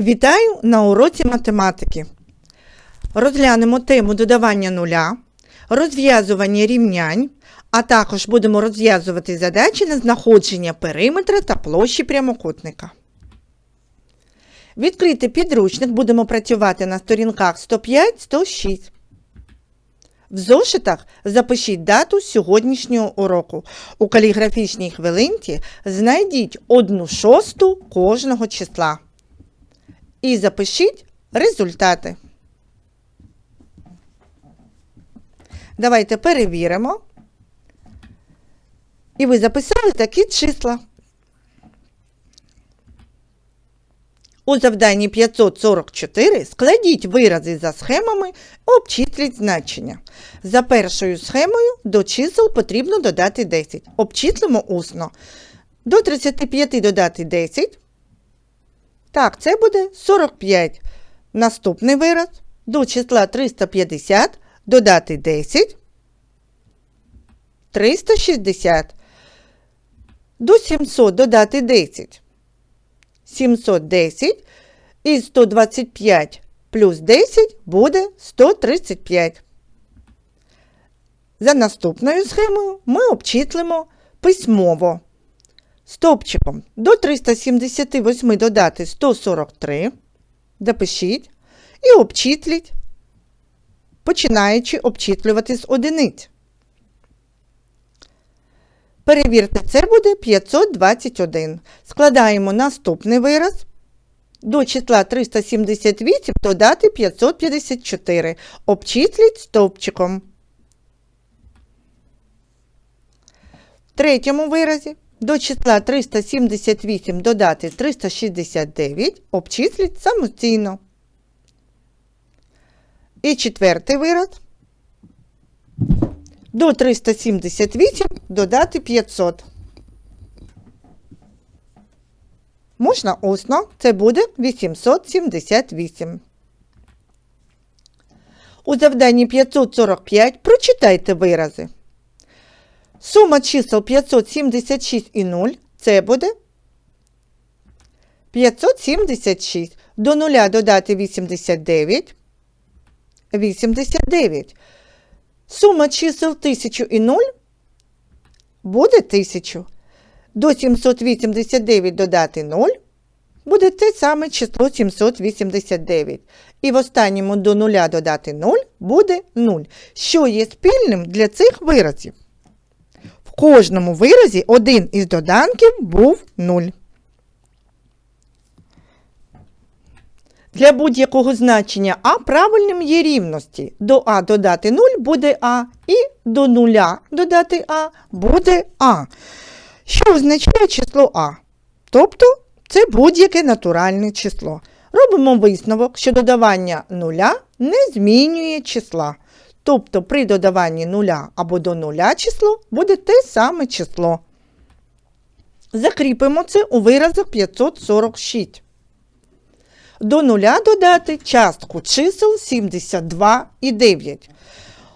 Вітаю на уроці математики. Розглянемо тему додавання нуля, розв'язування рівнянь, а також будемо розв'язувати задачі на знаходження периметра та площі прямокутника. Відкрити підручник будемо працювати на сторінках 105-106. В зошитах запишіть дату сьогоднішнього уроку. У каліграфічній хвилинці знайдіть одну шосту кожного числа. І запишіть результати. Давайте перевіримо. І ви записали такі числа. У завданні 544 складіть вирази за схемами, обчисліть значення. За першою схемою до чисел потрібно додати 10. Обчислимо усно. До 35 додати 10. Так, це буде 45. Наступний вираз до числа 350 додати 10. 360. До 700 додати 10. 710. І 125 плюс 10 буде 135. За наступною схемою ми обчислимо письмово. Стопчиком до 378 додати 143. Допишіть і обчисліть, починаючи обчислювати з одиниць. Перевірте, це буде 521. Складаємо наступний вираз. До числа 378 додати 554. Обчисліть стовпчиком. В третьому виразі до числа 378 додати 369. Обчисліть самостійно. І четвертий вираз. До 378 додати 500. Можна усно, це буде 878. У завданні 545 прочитайте вирази. Сума чисел 576 і 0 це буде 576. До 0 додати 89. 89. Сума чисел 1000 і 0 буде 1000. До 789 додати 0 буде те саме число 789. І в останньому до 0 додати 0 буде 0. Що є спільним для цих виразів? Кожному виразі один із доданків був 0. Для будь-якого значення А правильним є рівності. До А додати 0 буде А, і до 0 додати А буде А. Що означає число А? Тобто це будь-яке натуральне число. Робимо висновок, що додавання нуля не змінює числа. Тобто при додаванні нуля або до нуля число буде те саме число. Закріпимо це у виразах 546. До нуля додати частку чисел 72 і 9.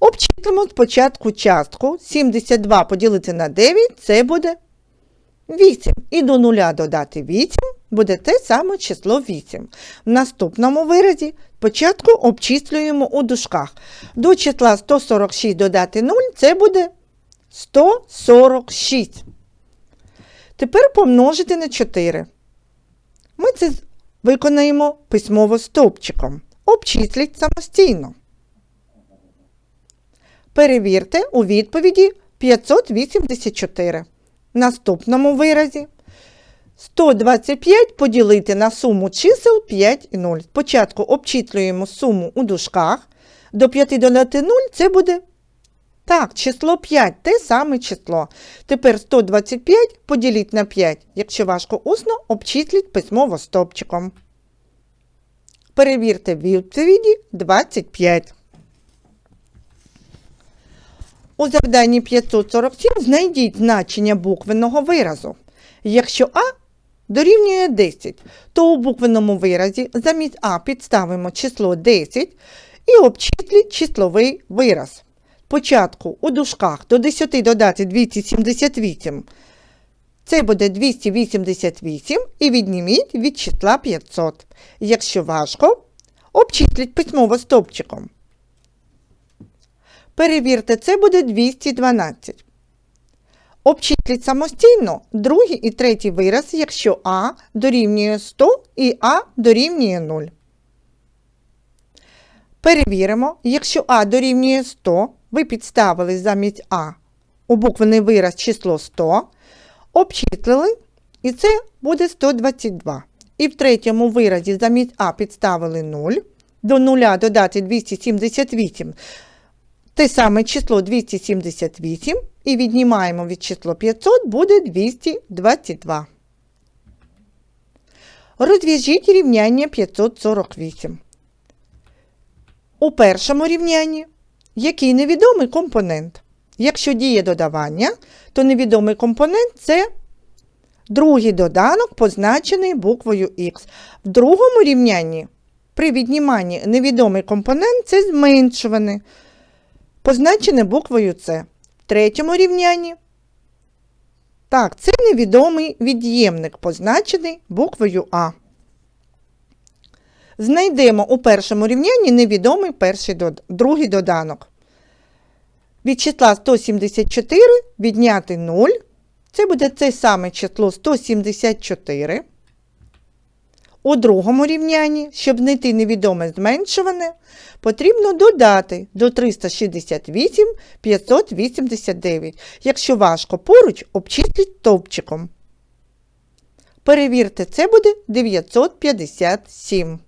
Обчислимо спочатку частку 72 поділити на 9 це буде 8. І до нуля додати 8 буде те саме число 8. В наступному виразі спочатку обчислюємо у дужках. До числа 146 додати 0 це буде 146. Тепер помножити на 4. Ми це виконаємо письмово стовпчиком. Обчисліть самостійно. Перевірте у відповіді 584. Наступному виразі 125 поділити на суму чисел 5 і 0. Спочатку обчислюємо суму у дужках. До 5 додати 0 це буде так, число 5, те саме число. Тепер 125 поділіть на 5. Якщо важко усно, обчисліть письмово стопчиком. Перевірте відповіді 25. У завданні 547 знайдіть значення буквеного виразу. Якщо А дорівнює 10, то у буквеному виразі замість А підставимо число 10 і обчисліть числовий вираз. Спочатку у дужках до 10 додати 278 Це буде 288 і відніміть від числа 500. Якщо важко, обчисліть письмово стовпчиком. Перевірте, це буде 212. Обчисліть самостійно другий і третій вираз, якщо А дорівнює 100 і А дорівнює 0. Перевіримо, якщо А дорівнює 100, ви підставили замість А у буквений вираз число 100, обчислили, і це буде 122. І в третьому виразі замість А підставили 0, до 0 додати 278, те саме число 278, і віднімаємо від число 500, буде 222. Розв'яжіть рівняння 548. У першому рівнянні який невідомий компонент? Якщо діє додавання, то невідомий компонент це другий доданок, позначений буквою Х. В другому рівнянні при відніманні невідомий компонент це зменшуваний, позначений буквою С. Третьому рівнянні так, це невідомий від'ємник, позначений буквою А. Знайдемо у першому рівнянні невідомий перший другий доданок. Від числа 174 відняти 0. Це буде це саме число 174. У другому рівнянні, щоб знайти невідоме зменшуване, потрібно додати до 368 589. Якщо важко поруч, обчисліть товпчиком. Перевірте, це буде 957.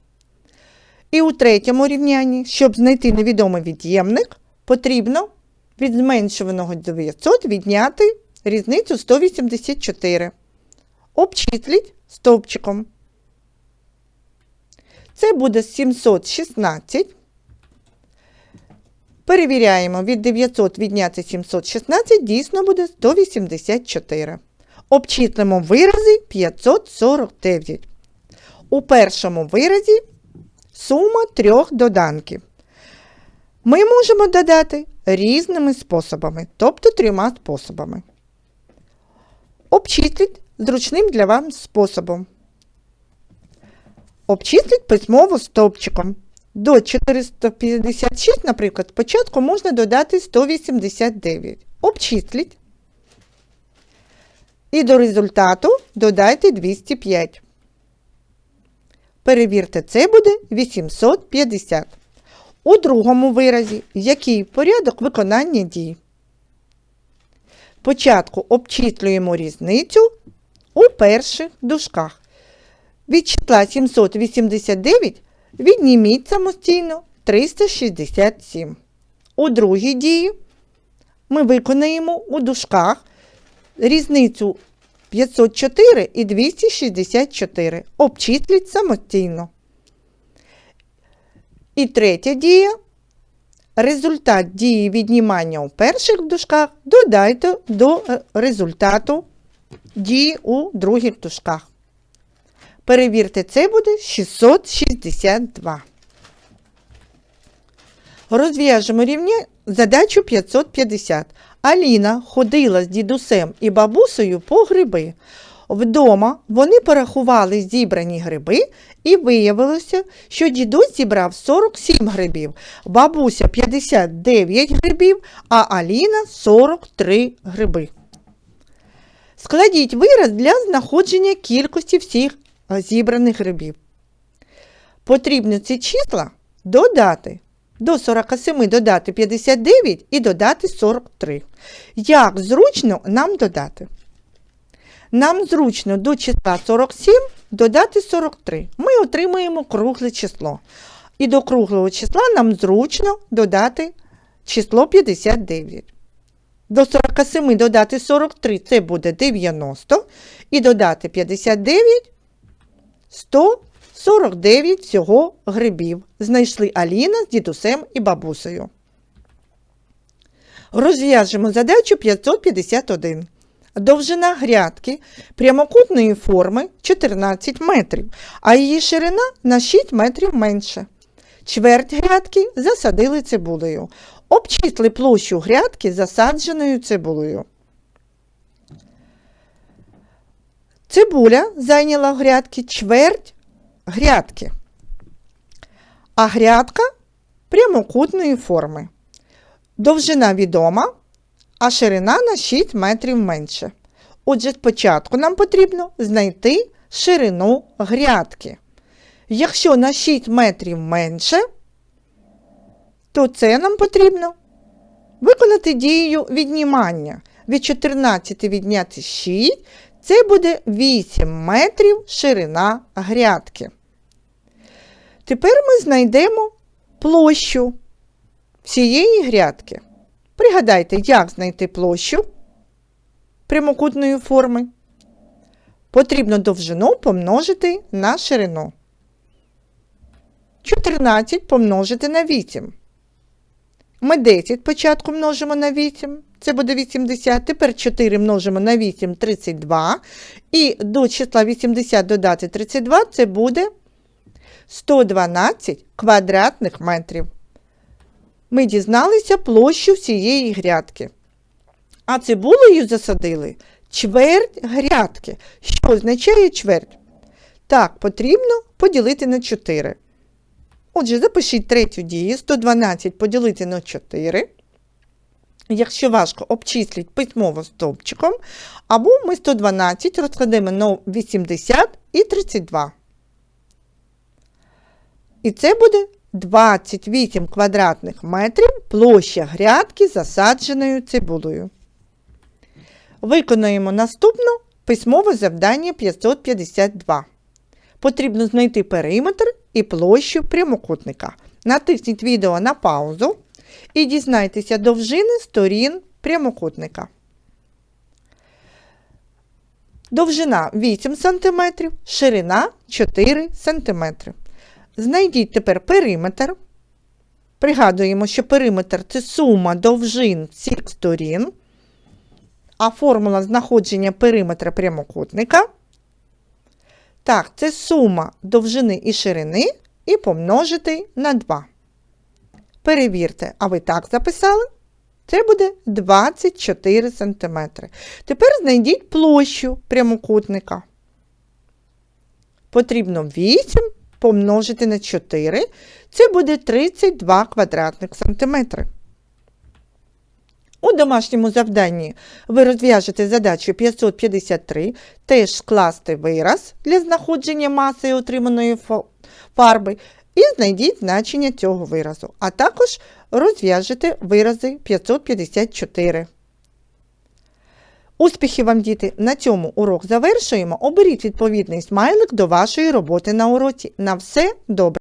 І у третьому рівнянні, щоб знайти невідомий від'ємник, потрібно від зменшуваного 900 відняти різницю 184. Обчисліть стовпчиком. Це буде 716. Перевіряємо, від 900 відняти 716, дійсно буде 184. Обчислимо вирази 549. У першому виразі сума трьох доданків. Ми можемо додати різними способами, тобто трьома способами. Обчисліть зручним для вас способом. Обчисліть письмово стовпчиком. До 456, наприклад, спочатку можна додати 189. Обчисліть. І до результату додайте 205. Перевірте, це буде 850. У другому виразі який порядок виконання дій. Спочатку обчислюємо різницю у перших дужках. Від числа 789 відніміть самостійно 367. У другій дії ми виконаємо у дужках різницю 504 і 264. Обчисліть самостійно. І третя дія. Результат дії віднімання у перших дужках додайте до е, результату дії у других дужках. Перевірте, це буде 662. Розв'яжемо рівня задачу 550. Аліна ходила з дідусем і бабусею по гриби. Вдома вони порахували зібрані гриби і виявилося, що дідусь зібрав 47 грибів, бабуся 59 грибів, а Аліна 43 гриби. Складіть вираз для знаходження кількості всіх зібраних грибів. Потрібно ці числа додати. До 47 додати 59 і додати 43. Як зручно нам додати? Нам зручно до числа 47 додати 43. Ми отримуємо кругле число. І до круглого числа нам зручно додати число 59. До 47 додати 43 це буде 90. І додати 59 149 всього грибів. Знайшли Аліна з дідусем і бабусею. Розв'яжемо задачу 551. Довжина грядки прямокутної форми 14 метрів, а її ширина на 6 метрів менше. Чверть грядки засадили цибулею. Обчисли площу грядки засадженою цибулею. Цибуля зайняла в грядки чверть грядки, а грядка прямокутної форми. Довжина відома, а ширина на 6 метрів менше. Отже, спочатку нам потрібно знайти ширину грядки. Якщо на 6 метрів менше, то це нам потрібно виконати дією віднімання. Від 14 відняти 6 це буде 8 метрів ширина грядки. Тепер ми знайдемо площу всієї грядки. Пригадайте, як знайти площу прямокутної форми. Потрібно довжину помножити на ширину. 14 помножити на 8. Ми 10 спочатку множимо на 8, це буде 80. Тепер 4 множимо на 8 32. І до числа 80 додати 32 це буде 112 квадратних метрів. Ми дізналися площу всієї грядки. А цибулею засадили чверть грядки. Що означає чверть? Так, потрібно поділити на 4. Отже, запишіть третю дію 112 поділити на 4. Якщо важко, обчисліть письмово стовпчиком. Або ми 112 розкладемо на 80 і 32. І це буде 28 квадратних метрів площа грядки засадженою цибулею. Виконуємо наступну письмове завдання 552. Потрібно знайти периметр і площу прямокутника. Натисніть відео на паузу і дізнайтеся довжини сторін прямокутника. Довжина 8 см, ширина 4 см. Знайдіть тепер периметр. Пригадуємо, що периметр це сума довжин всіх сторін, а формула знаходження периметра прямокутника. Так, це сума довжини і ширини і помножити на 2. Перевірте, а ви так записали? Це буде 24 см. Тепер знайдіть площу прямокутника. Потрібно 8 помножити на 4. Це буде 32 квадратних сантиметри. У домашньому завданні ви розв'яжете задачу 553, теж скласти вираз для знаходження маси отриманої фарби і знайдіть значення цього виразу, а також розв'яжете вирази 554. Успіхів вам, діти! На цьому урок завершуємо. Оберіть відповідний смайлик до вашої роботи на уроці. На все добре!